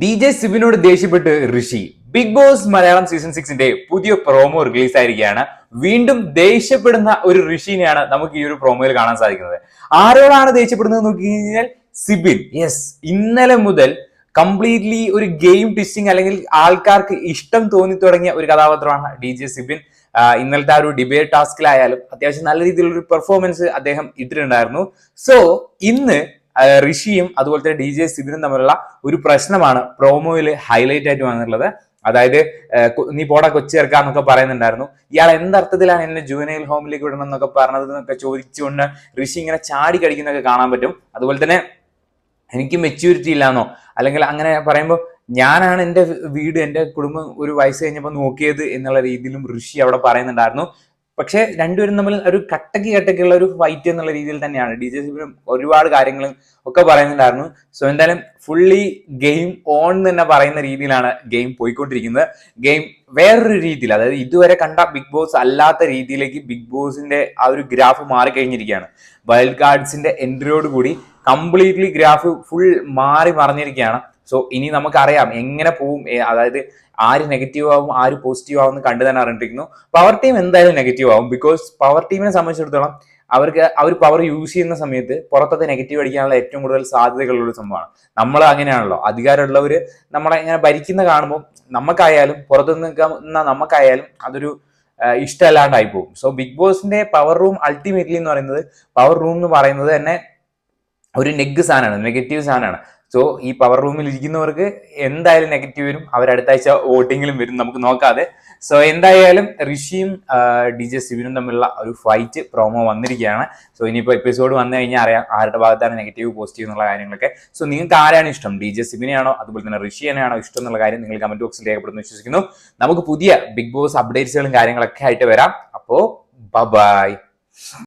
D J സിബിനോട് ദേഷ്യപ്പെട്ട് Rishi. Bigg Boss Malayalam season സിക്സിന്റെ പുതിയ പ്രോമോ റിലീസ് ആയിരിക്കുകയാണ്. വീണ്ടും ദേഷ്യപ്പെടുന്ന ഒരു ഋഷിനെയാണ് നമുക്ക് ഈ ഒരു പ്രോമോയിൽ കാണാൻ സാധിക്കുന്നത്. ആരോടാണ് ദേഷ്യപ്പെടുന്നത് നോക്കി കഴിഞ്ഞാൽ സിബിൻ. യെസ് ഇന്നലെ മുതൽ കംപ്ലീറ്റ്ലി ഒരു ഗെയിം ടിസ്റ്റിംഗ് അല്ലെങ്കിൽ ആൾക്കാർക്ക് ഇഷ്ടം തോന്നി തുടങ്ങിയ ഒരു കഥാപാത്രമാണ് ഡി ജെ സിബിൻ. ഇന്നലത്തെ ആ ഒരു ഡിബേറ്റ് ടാസ്കിലായാലും അത്യാവശ്യം നല്ല രീതിയിലുള്ള ഒരു പെർഫോമൻസ് അദ്ദേഹം ഇട്ടിട്ടുണ്ടായിരുന്നു. സോ ഇന്ന് ഋഷിയും അതുപോലെ തന്നെ ഡി ജെ സിബിനും തമ്മിലുള്ള ഒരു പ്രശ്നമാണ് പ്രോമോയിൽ ഹൈലൈറ്റ് ആയിട്ട് വന്നിട്ടുള്ളത്. അതായത് നീ പോടാ കൊച്ചി ചേർക്കാന്നൊക്കെ പറയുന്നുണ്ടായിരുന്നു. ഇയാൾ എന്തർത്ഥത്തിലാണ് എന്നെ ജുവനൈൽ ഹോമിലേക്ക് വിടണം എന്നൊക്കെ പറഞ്ഞത് എന്നൊക്കെ ചോദിച്ചുകൊണ്ട് ഋഷി ഇങ്ങനെ ചാടി കടിക്കുന്നൊക്കെ കാണാൻ പറ്റും. അതുപോലെ തന്നെ എനിക്ക് മെച്യൂരിറ്റി ഇല്ലാന്നോ? അല്ലെങ്കിൽ അങ്ങനെ പറയുമ്പോൾ ഞാനാണ് എന്റെ വീട് എന്റെ കുടുംബം ഒരു വയസ്സ് കഴിഞ്ഞപ്പോൾ നോക്കിയത് എന്നുള്ള രീതിയിലും ഋഷി അവിടെ പറയുന്നുണ്ടായിരുന്നു. പക്ഷേ രണ്ടുപേരും തമ്മിൽ ഒരു കട്ടക്ക് കട്ടക്കുള്ള ഒരു ഫൈറ്റ് എന്നുള്ള രീതിയിൽ തന്നെയാണ്. ഡി ജെ സിബിനും ഒരുപാട് കാര്യങ്ങളും ഒക്കെ പറയുന്നുണ്ടായിരുന്നു. സോ എന്തായാലും ഫുള്ളി ഗെയിം ഓൺ തന്നെ പറയുന്ന രീതിയിലാണ് ഗെയിം പോയിക്കൊണ്ടിരിക്കുന്നത്. ഗെയിം വേറൊരു രീതിയിൽ അതായത് ഇതുവരെ കണ്ട ബിഗ് ബോസ് അല്ലാത്ത രീതിയിലേക്ക് ബിഗ് ബോസിന്റെ ആ ഒരു ഗ്രാഫ് മാറിക്കഴിഞ്ഞിരിക്കുകയാണ്. വൈൽഡ് കാർഡ്സിന്റെ എൻട്രിയോട് കൂടി കംപ്ലീറ്റ്ലി ഗ്രാഫ് ഫുൾ മാറി മറിഞ്ഞിരിക്കുകയാണ്. സോ ഇനി നമുക്കറിയാം എങ്ങനെ പോവും അതായത് ആര് നെഗറ്റീവ് ആവും ആര് പോസിറ്റീവ് ആവും എന്ന് കണ്ടു തന്നെ അറിഞ്ഞിരിക്കുന്നു പവർ ടീം എന്തായാലും നെഗറ്റീവ് ആവും ബിക്കോസ് പവർ ടീമിനെ സംബന്ധിച്ചിടത്തോളം അവർക്ക് അവർ പവർ യൂസ് ചെയ്യുന്ന സമയത്ത് പുറത്തത്തെ നെഗറ്റീവ് അടിക്കാനുള്ള ഏറ്റവും കൂടുതൽ സാധ്യതകളുള്ള സംഭവമാണ്. നമ്മൾ അങ്ങനെയാണല്ലോ. അധികാരമുള്ളവർ നമ്മളെ ഇങ്ങനെ ഭരിക്കുന്ന കാണുമ്പോൾ നമുക്കായാലും പുറത്തു നിൽക്കുന്ന നമുക്കായാലും അതൊരു ഇഷ്ടമല്ലാണ്ടായി പോകും. സോ ബിഗ് ബോസിന്റെ പവർ റൂം അൾട്ടിമേറ്റ്ലി എന്ന് പറയുന്നത് പവർ റൂം എന്ന് പറയുന്നത് തന്നെ ഒരു നെഗ് സാധനമാണ് നെഗറ്റീവ് സാധനമാണ്. സോ ഈ പവർ റൂമിൽ ഇരിക്കുന്നവർക്ക് എന്തായാലും നെഗറ്റീവ് വരും. ആഴ്ച വോട്ടിങ്ങിലും വരും. നമുക്ക് നോക്കാതെ. സോ എന്തായാലും ഋഷിയും ഡി ജെ സിബിനും തമ്മിലുള്ള ഒരു ഫൈറ്റ് പ്രോമോ വന്നിരിക്കുകയാണ്. സോ ഇനിയിപ്പോൾ എപ്പിസോഡ് വന്നു കഴിഞ്ഞാൽ അറിയാം ആരുടെ ഭാഗത്താണ് നെഗറ്റീവ് പോസിറ്റീവ് എന്നുള്ള കാര്യങ്ങളൊക്കെ. സോ നിങ്ങൾക്ക് ആരാണ് ഇഷ്ടം? ഡി ജെ സിബിനെയാണോ? അതുപോലെ തന്നെ ഋഷിയനെയാണോ ഇഷ്ടം എന്നുള്ള കാര്യം നിങ്ങൾ കമന്റ് ബോക്സിൽ രേഖപ്പെടുന്നു വിശ്വസിക്കുന്നു. നമുക്ക് പുതിയ ബിഗ് ബോസ് അപ്ഡേറ്റ്സുകളും കാര്യങ്ങളൊക്കെ ആയിട്ട് വരാം. അപ്പോൾ ബൈ